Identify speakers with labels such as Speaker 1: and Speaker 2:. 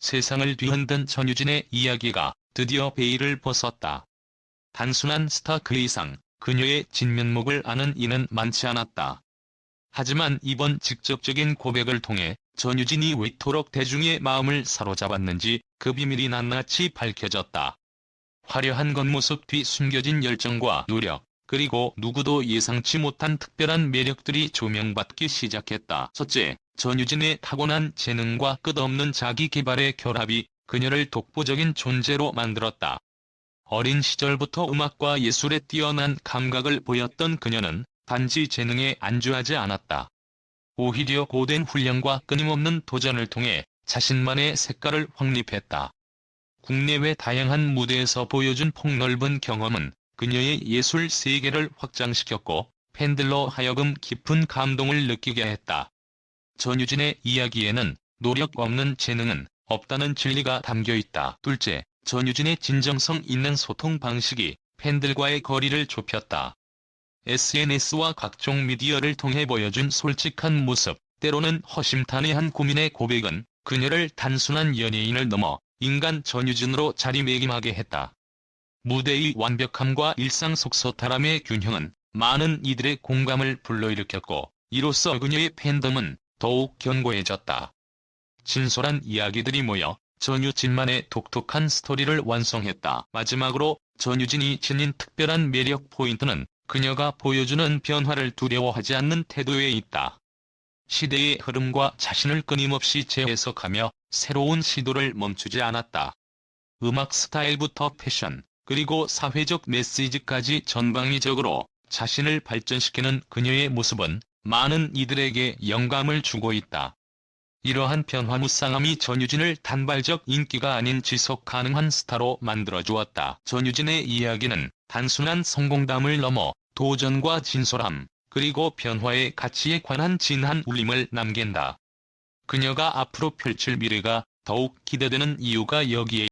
Speaker 1: 세상을 뒤흔든 전유진의 이야기가 드디어 베일을 벗었다. 단순한 스타 그 이상 그녀의 진면목을 아는 이는 많지 않았다. 하지만 이번 직접적인 고백을 통해 전유진이 왜토록 대중의 마음을 사로잡았는지 그 비밀이 낱낱이 밝혀졌다. 화려한 겉모습 뒤 숨겨진 열정과 노력, 그리고 누구도 예상치 못한 특별한 매력들이 조명받기 시작했다. 첫째, 전유진의 타고난 재능과 끝없는 자기 개발의 결합이 그녀를 독보적인 존재로 만들었다. 어린 시절부터 음악과 예술에 뛰어난 감각을 보였던 그녀는 단지 재능에 안주하지 않았다. 오히려 고된 훈련과 끊임없는 도전을 통해 자신만의 색깔을 확립했다. 국내외 다양한 무대에서 보여준 폭넓은 경험은 그녀의 예술 세계를 확장시켰고 팬들로 하여금 깊은 감동을 느끼게 했다. 전유진의 이야기에는 노력 없는 재능은 없다는 진리가 담겨 있다. 둘째, 전유진의 진정성 있는 소통 방식이 팬들과의 거리를 좁혔다. SNS와 각종 미디어를 통해 보여준 솔직한 모습, 때로는 허심탄회한 고민의 고백은 그녀를 단순한 연예인을 넘어 인간 전유진으로 자리매김하게 했다. 무대의 완벽함과 일상 속 소탈함의 균형은 많은 이들의 공감을 불러일으켰고 이로써 그녀의 팬덤은 더욱 견고해졌다. 진솔한 이야기들이 모여 전유진만의 독특한 스토리를 완성했다. 마지막으로 전유진이 지닌 특별한 매력 포인트는 그녀가 보여주는 변화를 두려워하지 않는 태도에 있다. 시대의 흐름과 자신을 끊임없이 재해석하며 새로운 시도를 멈추지 않았다. 음악 스타일부터 패션, 그리고 사회적 메시지까지 전방위적으로 자신을 발전시키는 그녀의 모습은 많은 이들에게 영감을 주고 있다. 이러한 변화무쌍함이 전유진을 단발적 인기가 아닌 지속 가능한 스타로 만들어 주었다. 전유진의 이야기는 단순한 성공담을 넘어 도전과 진솔함, 그리고 변화의 가치에 관한 진한 울림을 남긴다. 그녀가 앞으로 펼칠 미래가 더욱 기대되는 이유가 여기에